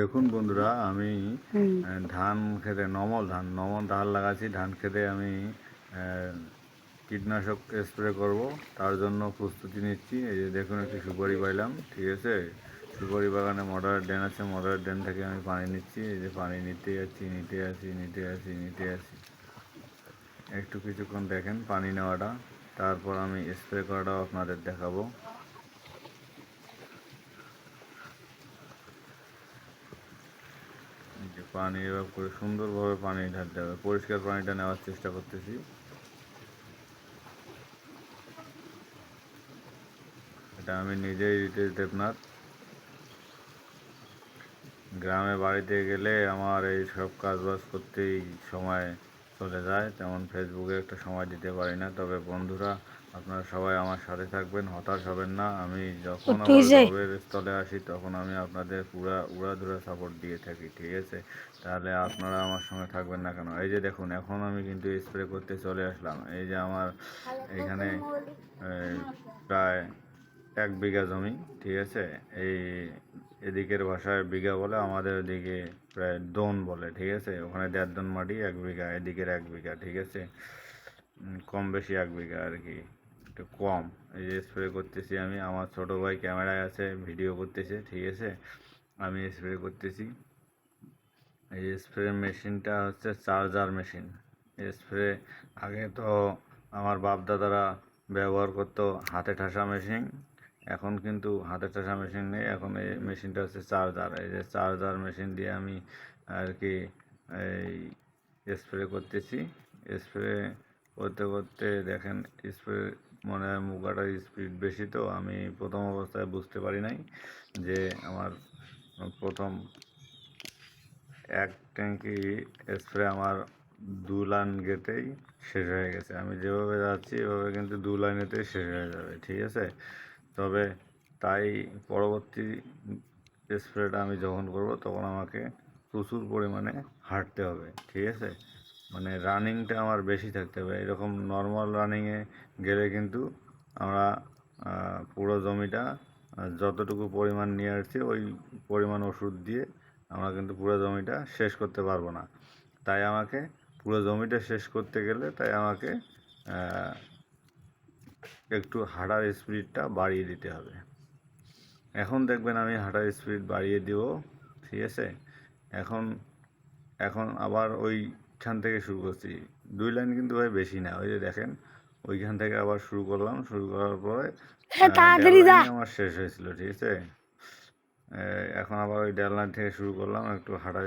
দেখুন বন্ধুরা আমি ধান খেতে নমল ধান নমল ধান লাগাচ্ছি। ধান খেতে আমি কীটনাশক স্প্রে করব। তার জন্য প্রস্তুতি নিচ্ছি। এই যে দেখুন একটি সুপারি পাইলাম ঠিক আছে? সুপারি বাগানে মডারের ড্রেন আছে মডারের ড্রেন থেকে আমি পানি নিচ্ছি। এই যে পানি নিতে যাচ্ছি নিতে আসি নিতে আসি নিতে আসি একটু কিছুক্ষণ দেখেন পানি নেওয়াটা। তারপর আমি স্প্রে করাটাও আপনাদের দেখাবো এই যে পানি এবার করে সুন্দরভাবে পানি ঢালতে হবে। পরিষ্কার পানিটা নেওয়ার চেষ্টা করতেছি। এটা আমি নিজেই রিতেশ দেবনাথ গ্রামে বাড়িতে গেলে আমার এই সব কাজবাজ করতেই সময় চলে যায় তেমন ফেসবুকে একটা সময় দিতে পারি না। তবে বন্ধুরা আপনারা সবাই আমার সাথে থাকবেন হতাশ হবেন না। আমি যখন আমার স্থলে আসি তখন আমি আপনাদের পুরা উড়াধুরা সাপোর্ট দিয়ে থাকি ঠিক আছে? তাহলে আপনারা আমার সঙ্গে থাকবেন না কেন? এই যে দেখুন এখন আমি কিন্তু স্প্রে করতে চলে আসলাম। এই যে আমার এখানে প্রায় এক বিঘা জমি ঠিক আছে? এই এদিকের ভাষায় বিঘা বলে, আমাদের ওদিকে প্রায় দোন বলে, ঠিক আছে? ওখানে দেড় দন মাটি, এক বিঘা, এদিকের এক বিঘা, ঠিক আছে? কম বেশি এক বিঘা আর কি, একটু কম। এই যে স্প্রে করতেছি আমি, আমার ছোটো ভাই ক্যামেরায় আছে ভিডিও করতেছে, ঠিক আছে? আমি স্প্রে করতেছি। এই স্প্রে মেশিনটা হচ্ছে চার্জার মেশিন স্প্রে আগে তো আমার বাপ দাদারা ব্যবহার করতো হাতে ঠাসা মেশিন এখন কিন্তু হাতে ঠাসা মেশিন নেই, এখন এই মেশিনটা হচ্ছে চার্জার এই যে চার্জার মেশিন দিয়ে আমি আর কি এই স্প্রে করতেছি। স্প্রে করতে করতে দেখেন স্প্রে মনে হয় মুগাটার স্পিড বেশি তো, আমি প্রথম অবস্থায় বুঝতে পারি নাই যে আমার প্রথম এক ট্যাঙ্কি স্প্রে আমার দু লাইন গেটেই শেষ হয়ে গেছে। আমি যেভাবে যাচ্ছি, এভাবে কিন্তু দু লাইনেতেই শেষ হয়ে যাবে, ঠিক আছে? তবে তাই পরবর্তী স্প্রেটা আমি যখন করব, তখন আমাকে প্রচুর পরিমাণে হাঁটতে হবে, ঠিক আছে? মানে রানিংটা আমার বেশি থাকতে হবে। এরকম নর্মাল রানিংয়ে গেলে কিন্তু আমরা পুরো জমিটা যতটুকু পরিমাণ নিয়ে আসছি, ওই পরিমাণ ওষুধ দিয়ে আমরা কিন্তু পুরো জমিটা শেষ করতে পারব না। তাই আমাকে পুরো জমিটা শেষ করতে গেলে তাই আমাকে একটু হাঁটার স্পিডটা বাড়িয়ে দিতে হবে। এখন দেখবেন আমি হাঁটার স্পিড বাড়িয়ে দিব ঠিক আছে? এখন এখন আবার ওইখান থেকে শুরু করছি। দুই লাইন কিন্তু ভাই বেশি না ওই যে দেখেন ওইখান থেকে আবার শুরু করলাম শুরু করার পরে হ্যাঁ, আমার শেষ হয়েছিল ঠিক আছে? এখন আবার ওই দেড় লাইন থেকে শুরু করলাম একটু হাঁটার